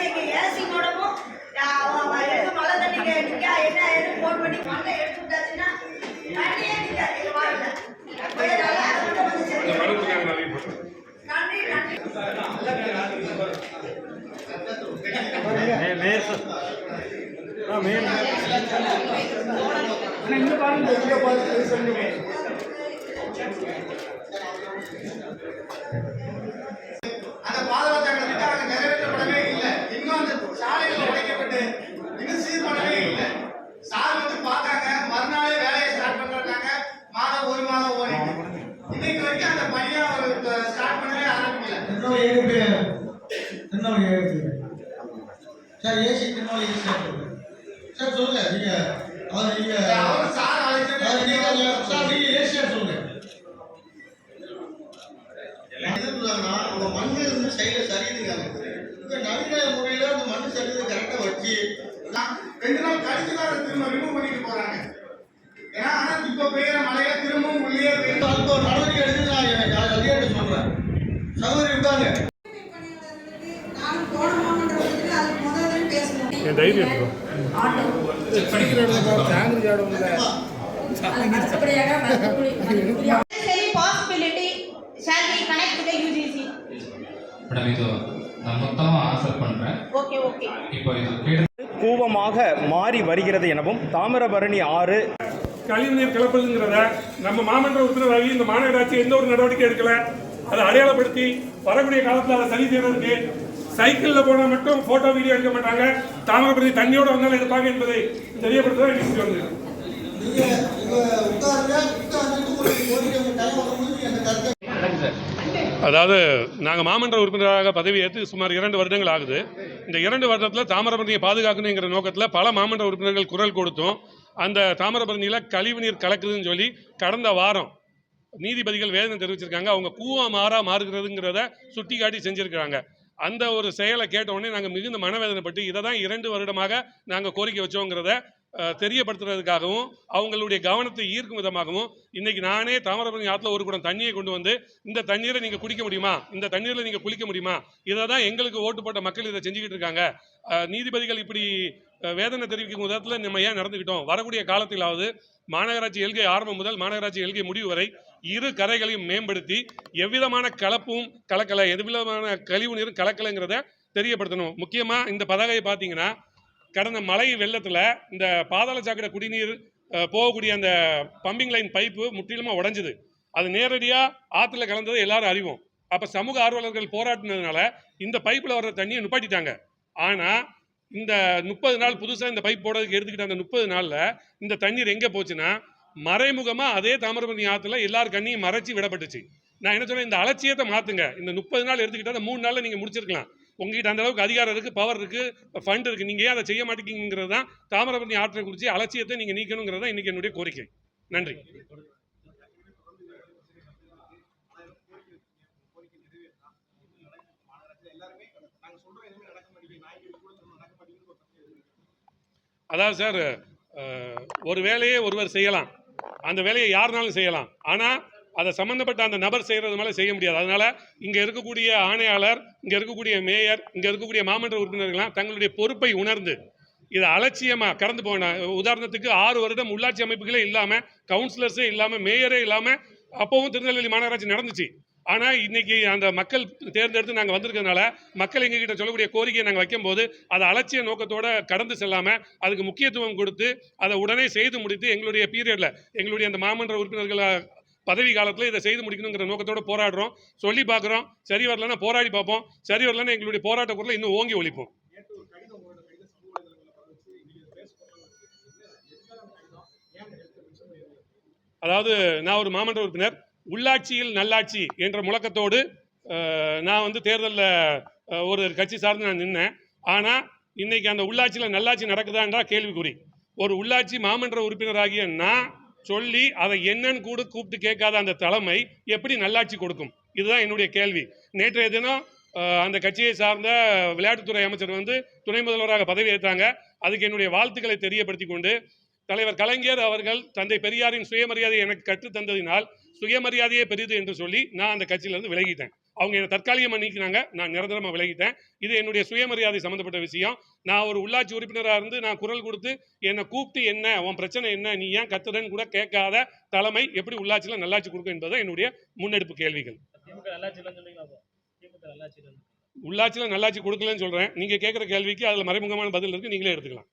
எங்க ஏசி மூலமும் எங்க மழை தண்ணி நிக்கா என்ன ஏதுன்னு ஃபோன் பண்ணி மண்ணை எடுத்து விட்டாச்சுன்னா தண்ணியே நிக்காது எங்க வாயில. அதனால அதை மட்டும் கொஞ்சம் சரி இந்த மனுக்கு நாங்கள் நிறைய போட்டோம் நன்றி நன்றி அந்த பாதுகாப்பு திட்டம் அங்க நிறைவேற்றப்படவே இல்லை இன்னும் அந்த சாலைகள் உடைக்கப்பட்டு இன்னும் சீர் பண்ணவே இல்லை சார் வந்து பார்த்தாங்க மறுநாளே வேலையை ஸ்டார்ட் பண்றாங்க மாதம் ஒரு மாதம் ஓடிட்டு இன்னைக்கு வரைக்கும் அந்த பணியை அவர் ஸ்டார்ட் பண்ணவே ஆரம்பிக்கல திருநெல்வேலி ஏகப்பட்ட Tirunelveli sir AC Tirunelveli sir sir சொல்லுங்க நீங்க அவர் நீங்க சார் அழைச்சிட்டு சார் நீங்க ஏசியா சொல்லுங்க. மண்ணு வந்து சைடுல சரியுதுங்க நவீன முறையில அந்த மண்ணு சரியுது கரெக்டா வச்சு ரெண்டு நாள் கழிச்சு தான் திரும்ப ரிமூவ் பண்ணிட்டு போறாங்க. இது கேட்டு கூவமாக மாறி வருகிறது எனவும் தாமிரபரணி ஆறு. கழிவுநீர் கலப்பதுங்கிறத நம்ம மாமன்ற உறுப்பினராகி இந்த மாநகராட்சி எந்த ஒரு நடவடிக்கை எடுக்கல. அதை அடையாளப்படுத்தி வரக்கூடிய காலத்தில் அதை சரி செய்யறதுக்கு சைக்கிளில் போனால் மட்டும் போட்டோ வீடியோ எடுக்க மாட்டாங்க. தாமிரபரணி தண்ணியோட வந்தாலும் எடுப்பாங்க என்பதை தெரியப்படுத்த இன்னைக்கு வந்து அதாவது நாங்கள் மாமன்ற உறுப்பினராக பதவி ஏற்று சுமார் இரண்டு வருடங்கள் ஆகுது. இந்த இரண்டு வருடத்தில் தாமிரபரணியை பாதுகாக்கணுங்கிற நோக்கத்தில் பல மாமன்ற உறுப்பினர்கள் குரல் கொடுத்தோம் அந்த தாமிரபரணியில் கழிவுநீர் கலக்குதுன்னு சொல்லி கடந்த வாரம் நீதிபதிகள் வேதனை தெரிவிச்சிருக்காங்க. அவங்க கூவம் மாறா மாறுகிறதுங்கிறத சுட்டி காட்டி செஞ்சுருக்கிறாங்க. அந்த ஒரு செயலை கேட்ட உடனே நாங்கள் மிகுந்த மனவேதனைப்பட்டு இதை தான் இரண்டு வருடமாக நாங்கள் கோரிக்கை வச்சோங்கிறத தெரியப்படுத்துறதுக்காகவும் அவங்களுடைய கவனத்தை ஈர்க்கும் விதமாகவும் இன்னைக்கு நானே தாமிரபரணி ஆற்றுல ஒரு குடம் தண்ணியை கொண்டு வந்து இந்த தண்ணீரை நீங்கள் குடிக்க முடியுமா? இந்த தண்ணீரில் நீங்கள் குளிக்க முடியுமா? இதை தான் எங்களுக்கு ஓட்டு போட்ட மக்கள் இதை செஞ்சுக்கிட்டு இருக்காங்க. நீதிபதிகள் இப்படி வேதனை தெரிவிக்கும் விதத்தில் நம்ம ஏன் நடந்துக்கிட்டோம்? வரக்கூடிய காலத்திலாவது மாநகராட்சி எல்கை ஆரம்பம் முதல் மாநகராட்சி எல்கை முடிவு வரை இரு கரைகளையும் மேம்படுத்தி எவ்விதமான கலப்பும் கலக்கலை எவ்விதமான கழிவு நீரும் கலக்கலைங்கிறத தெரியப்படுத்தணும். முக்கியமாக இந்த பதாகையை பார்த்தீங்கன்னா கடந்த மழை வெள்ளத்தில் இந்த பாதாள சாக்கடை குடிநீர் போகக்கூடிய அந்த பம்பிங் லைன் பைப்பு முற்றிலுமாக உடஞ்சிது. அது நேரடியாக ஆற்றுல கலந்தது எல்லாரும் அறிவோம். அப்போ சமூக ஆர்வலர்கள் போராட்டினதுனால இந்த பைப்பில் வர்ற தண்ணியை நிப்பாட்டிட்டாங்க. ஆனால் இந்த முப்பது நாள் புதுசாக இந்த பைப் போடுறதுக்கு எடுத்துக்கிட்ட அந்த முப்பது நாளில் இந்த தண்ணீர் எங்கே போச்சுன்னா மறைமுகமாக அதே தாமிரபரணி ஆற்றுல எல்லார் கண்ணியும் மறைச்சி விடப்பட்டுச்சு. நான் என்ன சொன்னேன்? இந்த அலட்சியத்தை மாற்றுங்க இந்த முப்பது நாள் எடுத்துக்கிட்டால் அந்த மூணு நாளில் நீங்கள் முடிச்சிருக்கலாம். உங்ககிட்ட அந்த அளவுக்கு அதிகாரம் இருக்குது பவர் இருக்குது ஃபண்ட் இருக்குது நீங்கள் ஏன் அதை செய்ய மாட்டேங்கிறது தான் தாமிரபரணி ஆற்றை குறித்து அலட்சியத்தை நீங்கள் நீக்கணுங்கிறது தான் இன்றைக்கி என்னுடைய கோரிக்கை. நன்றி. அதாவது சார் ஒரு வேலையை ஒருவர் செய்யலாம். அந்த வேலையை யாருனாலும் செய்யலாம். ஆனால் அதை சம்மந்தப்பட்ட அந்த நபர் செய்கிறது மேலே செய்ய முடியாது. அதனால் இங்கே இருக்கக்கூடிய ஆணையாளர் இங்கே இருக்கக்கூடிய மேயர் இங்கே இருக்கக்கூடிய மாமன்ற உறுப்பினர்கள்லாம் தங்களுடைய பொறுப்பை உணர்ந்து இதை அலட்சியமாக கடந்து போன உதாரணத்துக்கு ஆறு வருடம் உள்ளாட்சி அமைப்புகளே இல்லாமல் கவுன்சிலர்ஸே இல்லாமல் மேயரே இல்லாமல் அப்போவும் திருநெல்வேலி மாநகராட்சி நடந்துச்சு. ஆனால் இன்னைக்கு அந்த மக்கள் தேர்ந்தெடுத்து நாங்கள் வந்திருக்கிறதுனால மக்கள் எங்ககிட்ட சொல்லக்கூடிய கோரிக்கையை நாங்கள் வைக்கும்போது அதை அலட்சிய நோக்கத்தோட கடந்து செல்லாமல் அதுக்கு முக்கியத்துவம் கொடுத்து அதை உடனே செய்து முடித்து எங்களுடைய பீரியடில் எங்களுடைய அந்த மாமன்ற உறுப்பினர்களை பதவி காலத்தில் இதை செய்து முடிக்கணுங்கிற நோக்கத்தோட போராடுறோம். சொல்லி பார்க்குறோம். சரி வரலன்னா போராடி பார்ப்போம். சரி வரலன்னா எங்களுடைய போராட்ட குரலை இன்னும் ஓங்கி ஒழிப்போம். அதாவது நான் ஒரு மாமன்ற உறுப்பினர். உள்ளாட்சியில் நல்லாட்சி என்ற முழக்கத்தோடு நான் வந்து தேர்தலில் ஒரு கட்சி சார்ந்து நான் நின்னேன். ஆனால் இன்னைக்கு அந்த உள்ளாட்சியில் நல்லாட்சி நடக்குதான்றா கேள்விக்குறி. ஒரு உள்ளாட்சி மாமன்ற உறுப்பினராகிய நான் சொல்லி அதை என்னன்னு கூட கூப்பிட்டு கேட்காத அந்த தலைமை எப்படி நல்லாட்சி கொடுக்கும்? இதுதான் என்னுடைய கேள்வி. நேற்றைய தினம் அந்த கட்சியை சார்ந்த விளையாட்டுத்துறை அமைச்சர் வந்து துணை முதல்வராக பதவி ஏற்றாங்க. அதுக்கு என்னுடைய வாழ்த்துக்களை தெரியப்படுத்தி கொண்டு தலைவர் கலைஞர் அவர்கள் தந்தை பெரியாரின் சுயமரியாதை எனக்கு கற்றுத்தந்ததினால் சுயமரியாதையே பெரிது என்று சொல்லி நான் அந்த கட்சியிலிருந்து விலகிட்டேன். அவங்க என்னை தற்காலிகமாக நீக்கினாங்க. நான் நிரந்தரமாக விலகிட்டேன். இது என்னுடைய சுயமரியாதை சம்மந்தப்பட்ட விஷயம். நான் ஒரு உள்ளாட்சி உறுப்பினராக இருந்து நான் குரல் கொடுத்து என்னை கூப்பிட்டு என்ன உன் பிரச்சனை என்ன நீ ஏன் கத்துறன்னு கூட கேட்காத தலைமை எப்படி உள்ளாட்சியில் நல்லாட்சி கொடுக்கும் என்பது என்னுடைய முன்னெடுப்பு கேள்விகள். உள்ளாட்சியில் நல்லாட்சி கொடுக்கலன்னு சொல்கிறேன் நீங்கள் கேட்குற கேள்விக்கு அதில் மறைமுகமான பதில் இருக்குது நீங்களே எடுத்துக்கலாம்.